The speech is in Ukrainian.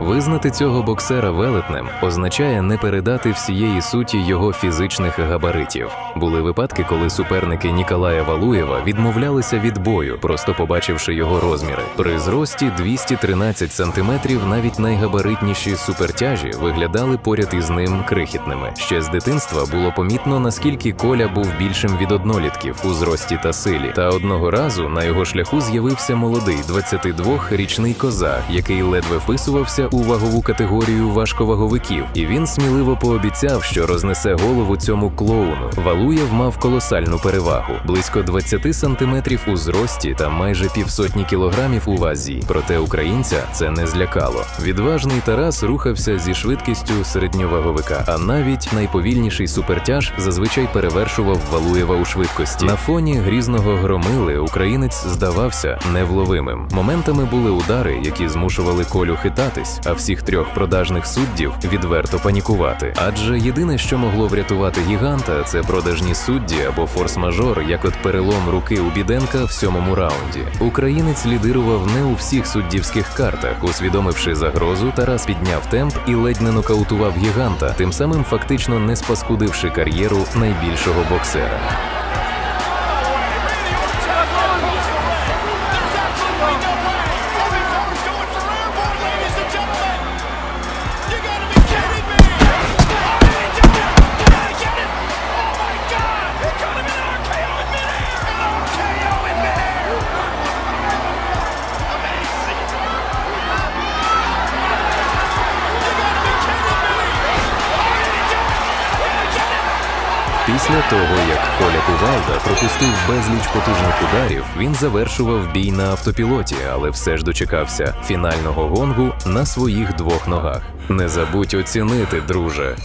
Визнати цього боксера велетнем означає не передати всієї суті його фізичних габаритів. Були випадки, коли суперники Ніколая Валуєва відмовлялися від бою, просто побачивши його розміри. При зрості 213 сантиметрів навіть найгабаритніші супертяжі виглядали поряд із ним крихітними. Ще з дитинства було помітно, наскільки Коля був більшим від однолітків у зрості та силі. Та одного разу на його шляху з'явився молодий 22-річний козак, який ледве вписувався у вагову категорію важковаговиків, і він сміливо пообіцяв, що рознесе голову цьому клоуну. Валуєв мав колосальну перевагу близько 20 сантиметрів у зрості та майже півсотні кілограмів у вазі. Проте українця це не злякало. Відважний Тарас рухався зі швидкістю середньоваговика, а навіть найповільніший супертяж зазвичай перевершував Валуєва у швидкості. На фоні грізного громили українець здавався невловимим. Моментами були удари, які змушували колю хитатись, а всіх трьох продажних суддів відверто панікувати. Адже єдине, що могло врятувати гіганта, це продажні судді або форс-мажор, як от перелом руки у Біденка в сьомому раунді. Українець лідирував не у всіх суддівських картах. Усвідомивши загрозу, Тарас підняв темп і ледь не нокаутував гіганта, тим самим фактично не спаскудивши кар'єру найбільшого боксера. Після того, як Коля Кувалда пропустив безліч потужних ударів, він завершував бій на автопілоті, але все ж дочекався фінального гонгу на своїх двох ногах. Не забудь оцінити, друже.